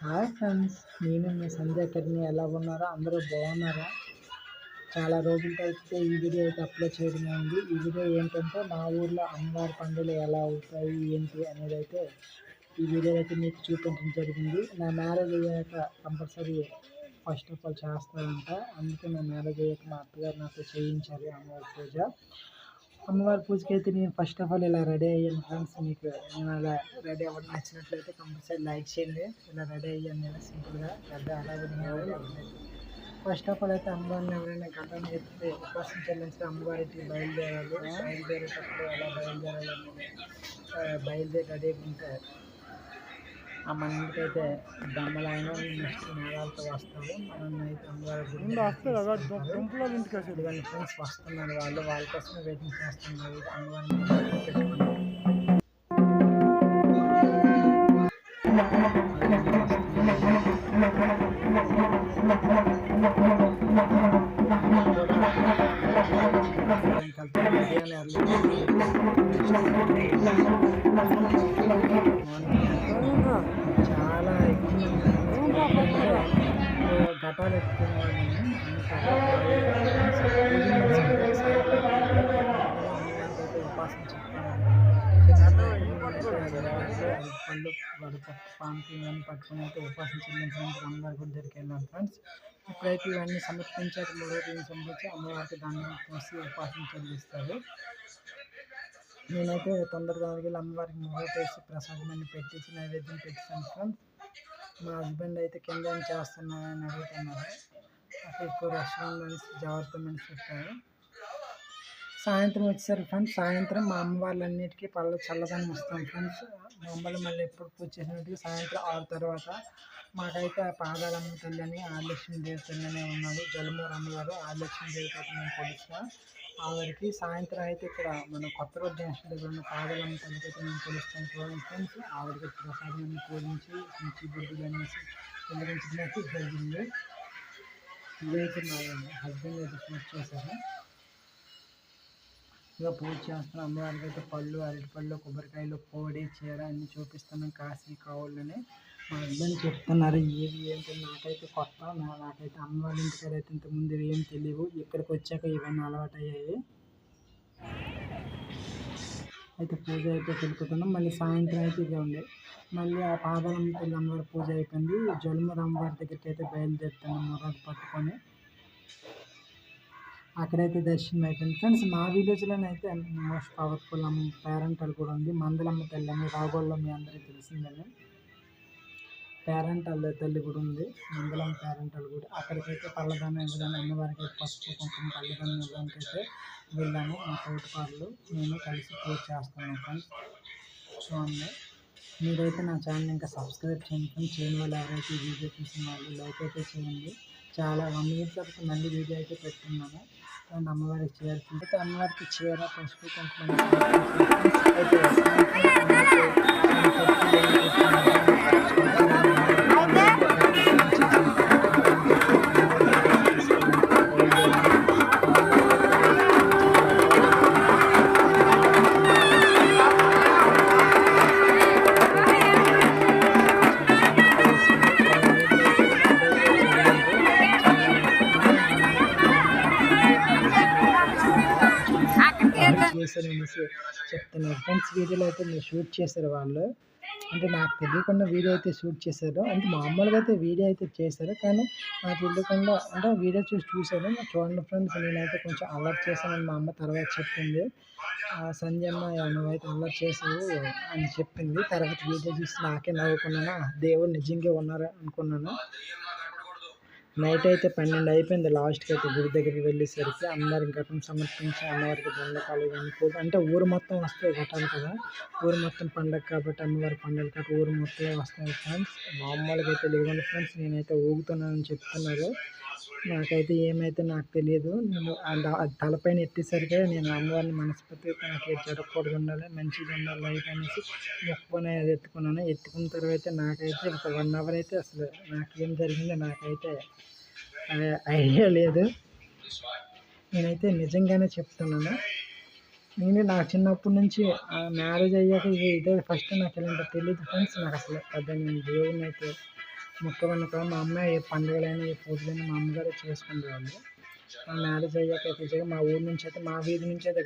Hi friends నేను మీ సంధ్య academy ఎలా ఉన్నారో? అందరూ బాగున్నారా? చాలా రోజులతో అయితే ఈ వీడియో అయితే అప్లోడ్ చేయడం ఉంది ఈ వీడియో ఏంటంటే మా ఊర్లో అమ్మవారి పండుగలు ఎలా అవుతాయి ఏంటి అనేది అయితే ఈ వీడియో అయితే మీకు చూపించడం జరిగింది. నా మ్యారేజ్ అయ్యాక కంపల్సరీ ఫస్ట్ ఆఫ్ ఆల్ చేస్తారంట అందుకే నా మ్యారేజ్ అయ్యాక మా అత్తగారు నాతో చేయించారు అమ్మవారి పూజ. అమ్మవారి పూజకి అయితే నేను ఫస్ట్ ఆఫ్ ఆల్ ఇలా రెడీ అయ్యాను ఫ్రెండ్స్ మీకు నేను అలా రెడీ అవ్వడం నచ్చినట్లయితే కంపల్సరీ లైక్ చేయండి. ఇలా రెడీ అయ్యాను నేను సింపుల్గా పెద్ద అలాగే ఫస్ట్ ఆఫ్ ఆల్ అయితే అమ్మవారిని ఎవరైనా గతం చెప్తే ఉపవాసం చెల్లించిన అమ్మవారికి బయలుదేరాలి. బయలుదేరేటప్పుడు అలా బయలుదేరాలి బయలుదేరి రెడీ ఉంటారు. ఆ మన ఇంటికి అయితే దమ్మలైన మేళాలతో వస్తారు మనం అయితే అమ్మవారి ఇంటికి వచ్చి ఇదిగోండి ఫ్రెండ్స్ వస్తున్నారు వాళ్ళు వాళ్ళ కోసమే వెయిటింగ్ చేస్తున్నారు. అమ్మవారిని చాలా ఘటాలు ఎత్తుకునేవాడిని ఉపాసన పళ్ళు వాడు పాంకి ఇవన్నీ పట్టుకుని అయితే ఉపాసన చెల్లించడానికి అమ్మవారి గుడి దగ్గరికి వెళ్ళాను ఫ్రెండ్స్ ఇప్పుడైతే ఇవన్నీ సమర్పించాక మూడో రోజు సమర్పించి అమ్మవారికి దాన్ని పోసి ఉపాసన చెల్లిస్తారు నేనైతే తొందరగా వెళ్ళి అమ్మవారికి మూడో వేసి ప్రసాదం అన్ని పెట్టేసి నైవేద్యం పెట్టేసాను ఫ్రెండ్స్ మా హస్బెండ్ అయితే కింద ఏం చేస్తున్నారని అడుగుతున్నారు. అక్కడ ఎక్కువ రష్ ఉందని జాగ్రత్త మని చెప్పారు. సాయంత్రం వచ్చేసరి ఫ్రెండ్స్ సాయంత్రం మా అమ్మ వాళ్ళన్నిటికీ పళ్ళ చల్లదనం వస్తాం ఫ్రెండ్స్ మా అమ్మలు మళ్ళీ ఎప్పుడు పూజ చేసినట్టుగా సాయంత్రం ఆరు తర్వాత మాకైతే ఆ పాదాలమ్మ తల్లి అని ఆదిలక్ష్మి దేవి తల్లి ఉన్నారు జలమూరు అమ్మగారు ఆలక్ష్మి దేవి నేను కొలుస్తా ఆవిడకి సాయంత్రం అయితే ఇక్కడ మన కొత్త రోడ్ జంక్షన్ దగ్గర ఉన్న పాదాలమ్మ తల్లికి అయితే మేము కొలుస్తాం చూడండి ఫ్రెండ్స్ ఆవిడకి ప్రసాదాన్ని పూజించి మంచి బుద్ధులు అనేసి వెలిగించినట్టు జరిగింది. ఇదైతే మా హస్బెండ్ అయితే పూజ చేశారు. ఇక పూజ చేస్తున్నాం అమ్మవారికి అయితే పళ్ళు అరటిపళ్ళు కొబ్బరికాయలు కోడి చీర అన్నీ చూపిస్తున్నాం కాశీ కావాలని మా హస్బెండ్ చెప్తున్నారు. ఏవి ఏంటి నాకైతే కొత్త నాకైతే అమ్మవారి ఇంటికాడ అయితే ఇంతకుముందు ఏం తెలియవు. ఇక్కడికి వచ్చాక ఇవన్నీ అలవాటు అయ్యాయి అయితే పూజ అయితే తెలుపుతున్నాం మళ్ళీ సాయంత్రం అయితే ఇదే ఉంది. మళ్ళీ ఆ పాదాలమ్మ తల్లి అమ్మవారి పూజ అయిపోయింది. జొలమూరు అమ్మవారి దగ్గరికి అయితే బయలుదేరుతున్నాం. మొదటి పట్టుకొని. అక్కడైతే దర్శనం అయిపోయింది. ఫ్రెండ్స్ మా విలేజ్లోనైతే మోస్ట్ పవర్ఫుల్ అమ్మ పేరెంటల్ కూడా ఉంది. మందలమ్మ తల్లి అని రాగోళ్ళ మీ అందరికీ తెలిసిందని పేరెంటల్ తల్లి కూడా ఉంది. మందలమ్మ పేరెంటల్ కూడా. అక్కడికైతే పళ్ళదానం ఇవ్వడానికి అమ్మవారికి పసుపు కుంకుమ పళ్ళదానం ఇవ్వడానికి అయితే వెళ్ళాము మా తోటిపాళ్ళు నేను కలిసి పూజ చేస్తున్నాను ఫ్రెండ్స్. చూడండి. మీరైతే నా ఛానల్ ఇంకా సబ్స్క్రైబ్ చేయండి చేయని వాళ్ళు ఎవరైతే వీడియో చూసిన వాళ్ళు లైక్ అయితే చేయండి. చాలా వన్ ఇయర్ తర్వాత మళ్ళీ వీడియో అయితే పెట్టుకున్నాను అండ్ అమ్మవారికి చీర అయితే అమ్మవారికి చీర పసుపు కొంతమంది అయితే చేశారు అనేసి చెప్తున్నారు. ఫ్రెండ్స్ వీడియోలో అయితే మీరు షూట్ చేశారు వాళ్ళు. అంటే నాకు తెలియకుండా వీడియో అయితే షూట్ చేశారు. అంటే మామూలుగా అయితే వీడియో అయితే చేశారు. కానీ నాకు తెలియకుండా అంటే వీడియో చూసి చూశాను. చూడండి ఫ్రెండ్స్ నేనైతే కొంచెం అలర్ట్ చేశానని మా అమ్మ తర్వాత చెప్పింది. సంజయమ్మ నువ్వైతే అలర్ట్ చేసావు అని చెప్పింది. తర్వాత వీడియో చూసి నాకే నవ్వుకున్నాను. దేవుడు నిజంగా ఉన్నారు అనుకున్నాను. నైట్ అయితే పన్నెండు అయిపోయింది. లాస్ట్కి అయితే గుడి దగ్గరికి వెళ్ళేసరికి అందరికి ఘటన సమర్పించి అమ్మవారికి దండకాలు ఇవన్నీ పూజ అంటే ఊరు మొత్తం వస్తాయి ఘటాలు కదా. ఊరు మొత్తం పండగ కాబట్టి అమ్మవారి పండుగ కాబట్టి ఊరు మొత్తం వస్తాయి ఫ్రెండ్స్. మామూలుగా అయితే లేవండి ఫ్రెండ్స్ నేనైతే ఊగుతున్నానని చెప్తున్నారు. నాకైతే ఏమైతే నాకు తెలియదు నేను తలపైన ఎట్టేసరికి నేను అమ్మవారిని మనస్ఫూర్తిగా నాకు జరగకూడదు ఉండాలి మంచిగా ఉండాలి లైఫ్ అనేసి మొక్కుకొని అది ఎత్తుకున్నాను. ఎత్తుకున్న తర్వాత నాకైతే ఒక వన్ అవర్ అయితే అసలు నాకేం జరిగిందో నాకైతే ఐడియా లేదు. నేనైతే నిజంగానే చెప్తున్నాను. నేను నా చిన్నప్పటి నుంచి మ్యారేజ్ అయ్యాక ఇదే ఫస్ట్ నాకు ఇలాంటి తెలియదు ఫ్రెండ్స్. నాకు అసలు పెద్ద నేను దేవుడిని అయితే మొక్క కాదు మా అమ్మ ఏ పండుగలైనా ఏ పూజలైనా మా అమ్మగారు చేసుకునేవాళ్ళు మా మ్యారేజ్ అయ్యాక మా ఊరు నుంచి అయితే మా వీధి నుంచి అయితే